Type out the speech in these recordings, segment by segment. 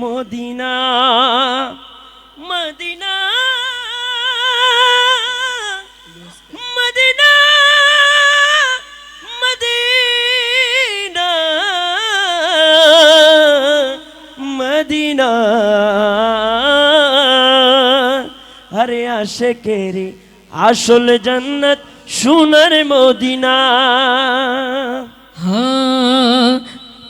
Medina Medina Medina আরে আশেকেরি আসল জন্নত সোনার মদিনা। হ্যাঁ।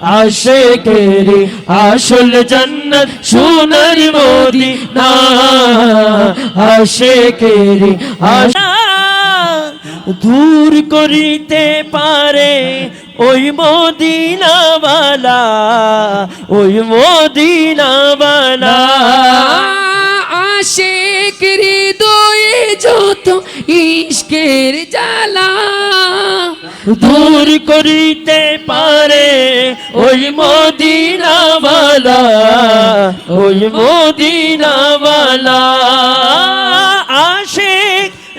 আশেকেরি আসল জন্নত সোনার মদিনা। আশেকেরি আশা দূর করিতে পারে ওই মদিনাওয়ালা ওই মদিনাওয়ালা। আশেক দোয়ে যত ইশকের জ্বালা। দূর করিতে পারে ওই মদিনাওয়ালা ওই মদিনাওয়ালা। আসে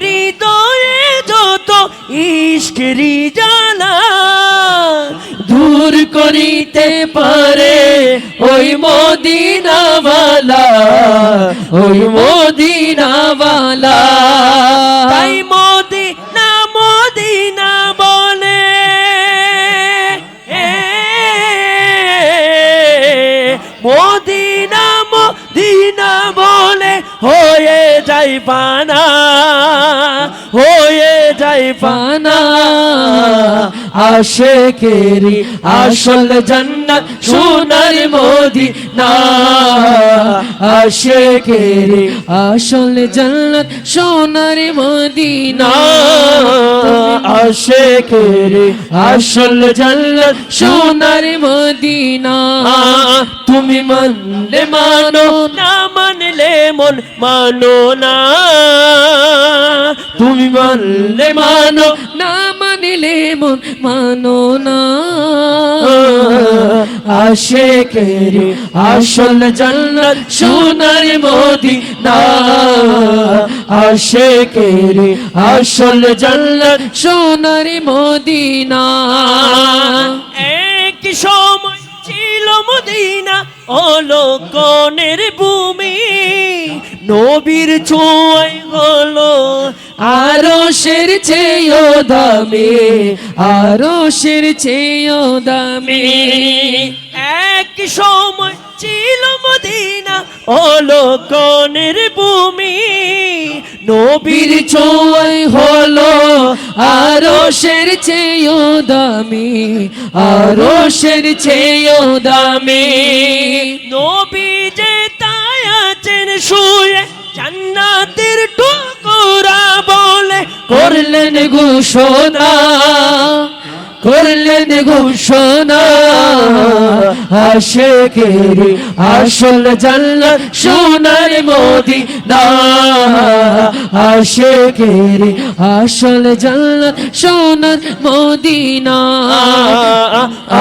হৃদয়ে যত ইস্করি জানা দূর করিতে পারে ওই মদিনাওয়ালা ওই মদিনাওয়ালা। তাই মদিনা মদিনা বলে হয়ে যাই পানা হয়ে যাই পানা, আশেকেরি আসল জান্নাত সোনার মদিনা। আশেকেরি আসল জান্নাত সোনার মদিনা। আশেকেরি আসল জান্নাত সোনার মদিনা। তুমি মানলে মানো না, মানলে মন মানো না। তুমি মানলে মানো না মানিলে মন মানো না। আশেকেরি আসল জান্নাত সোনার মদিনা। আশেকেরি আসল জান্নাত সোনার মদিনা। এক সময় ছিল মদিনা অলকনের ভূমি। নবীর ছোঁয়ায় হলো আরও শের চেয়েও দামি আরও শের চেয়েও দামি। এক সময় ছিল মদিনা অলকনের ভূমি নবীর ছোঁয়ায় হলো আরও শের চেয়েও দামি আরও শের চেয়েও দামি। নবী যে তাই আছেন শুয়ে জান্নাতের করলেন ঘোষণা করলেন ঘোষণা আশেকেরি আসল জান্নাত সোনার মোদি মদিনা আশেকেরি আসল জান্নাত সোনার মদিনা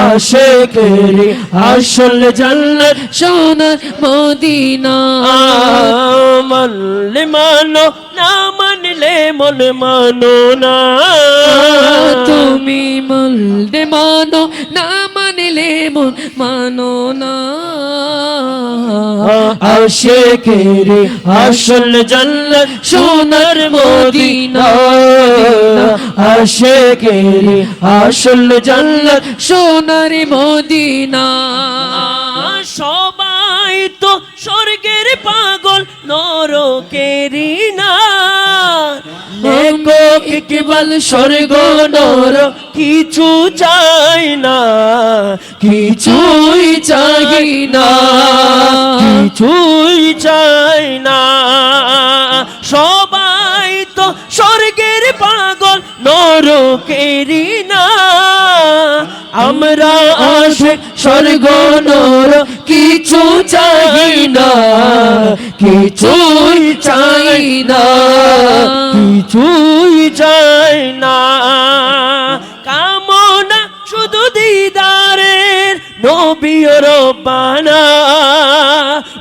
আশেকেরি আসল জান্নাত সোনার মদিনা। মানলে মানো না মন মানো না। তুমি মলদে মানো না মানিলে মন মানো না। আশেকেরি আসল জান্নাত সোনার মদিনা। আশেকেরি আসল জান্নাত সোনার মদিনা। সবাই স্বর্গের নরকেরি না কেবল স্বর্গ নর, কিছু চাই না, কিছুই চাই না, কিছুই চাই না। সবাই তো স্বর্গের পাগল নরকেরি না আমরা আসে স্বর্গ নর কিছু চাই না, কিছুই চাই না, কিছুই চাই না। কামনা শুধু দিদারের নবীয় রব্বানা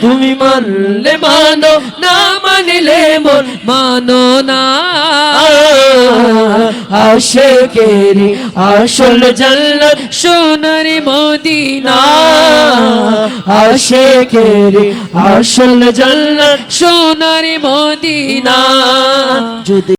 তুমি মানলে মানো, না মানলে মন মানো না। আশেকের আসল জান্নাত সোনার মদিনা। আশেকের আসল জান্নাত সোনার মদিনা। যদি